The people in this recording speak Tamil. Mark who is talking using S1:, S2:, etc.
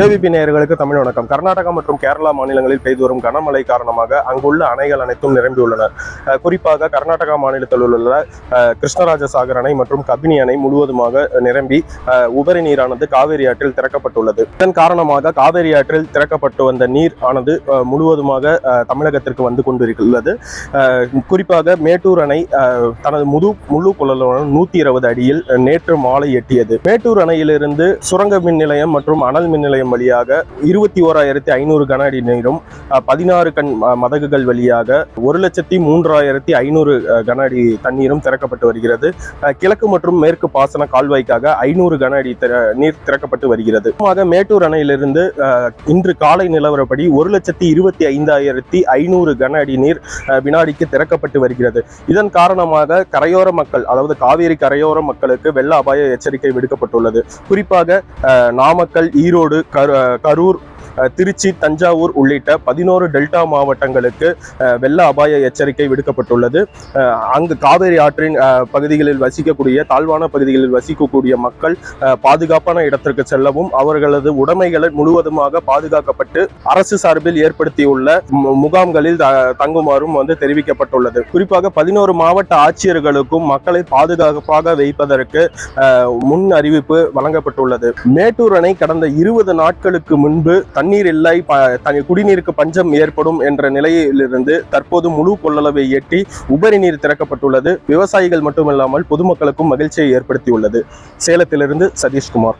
S1: ஏவிபி நேயர்களுக்கு தமிழ் வணக்கம். கர்நாடகா மற்றும் கேரளா மாநிலங்களில் பெய்து வரும் கனமழை காரணமாக அங்குள்ள அணைகள் அனைத்தும் நிரம்பியுள்ளன குறிப்பாக கர்நாடகா மாநிலத்தில் உள்ள கிருஷ்ணராஜசாகர் கிருஷ்ணராஜ சாகர் அணை மற்றும் கபினி அணை முழுவதுமாக நிரம்பி உபரி நீரானது காவேரி ஆற்றில் திறக்கப்பட்டுள்ளது. இதன் காரணமாக காவேரி ஆற்றில் திறக்கப்பட்டு வந்த நீர் ஆனது முழுவதுமாக தமிழகத்திற்கு வந்து கொண்டிருக்கிறது. குறிப்பாக மேட்டூர் அணை தனது முழு முழு கொள்ளளவுடன் நூத்தி இருபது அடியில் நேற்று மாலை எட்டியது. மேட்டூர் அணையிலிருந்து சுரங்க மின் நிலையம் மற்றும் அனல் மின் நிலையம் வழியாக இருபத்தி ஓராயிரத்தி ஐநூறு கன அடி நீரும் பதினாறு கண் மதகுகள் வழியாக ஒரு லட்சத்தி மூன்றாயிரத்தி ஐநூறு கன அடி தண்ணீரும் திறக்கப்பட்டு வருகிறது. கிழக்கு மற்றும் மேற்கு பாசன கால்வாய்க்காக ஐநூறு கன அடி நீர் திறக்கப்பட்டு வருகிறது. மேட்டூர் அணையிலிருந்து இன்று காலை நிலவரப்படி ஒரு லட்சத்தி இருபத்தி ஐந்தாயிரத்தி ஐநூறு கன அடி நீர் வினாடிக்கு திறக்கப்பட்டு வருகிறது. இதன் காரணமாக கரையோர மக்கள் அதாவது காவேரி கரையோர மக்களுக்கு வெள்ள அபாய எச்சரிக்கை விடுக்கப்பட்டுள்ளது. குறிப்பாக நாமக்கல் ஈரோடு करूर திருச்சி தஞ்சாவூர் உள்ளிட்ட பதினோரு டெல்டா மாவட்டங்களுக்கு வெள்ள அபாய எச்சரிக்கை விடுக்கப்பட்டுள்ளது. அங்கு காவேரி ஆற்றின் பகுதிகளில் வசிக்கக்கூடிய தாழ்வான பகுதிகளில் வசிக்கக்கூடிய மக்கள் பாதுகாப்பான இடத்திற்கு செல்லவும் அவர்களது உடைமைகளை முழுவதுமாக பாதுகாக்கப்பட்டு அரசு சார்பில் ஏற்படுத்தியுள்ள மு- முகாம்களில் த- தங்குமாறும் வந்து தெரிவிக்கப்பட்டுள்ளது. குறிப்பாக பதினோரு மாவட்ட ஆட்சியர்களுக்கும் மக்களை பாதுகாப்பாக வைப்பதற்கு முன் அறிவிப்பு வழங்கப்பட்டுள்ளது. மேட்டூர் அணை கடந்த இருபது நாட்களுக்கு முன்பு தண்ணீர் இல்லை குடிநீருக்கு பஞ்சம் ஏற்படும் என்ற நிலையிலிருந்து தற்போது முழு கொள்ளளவை எட்டி உபரி நீர் திறக்கப்பட்டுள்ளது. விவசாயிகள் மட்டுமல்லாமல் பொதுமக்களுக்கும் மகிழ்ச்சியை ஏற்படுத்தியுள்ளது. சேலத்திலிருந்து சதீஷ்குமார்.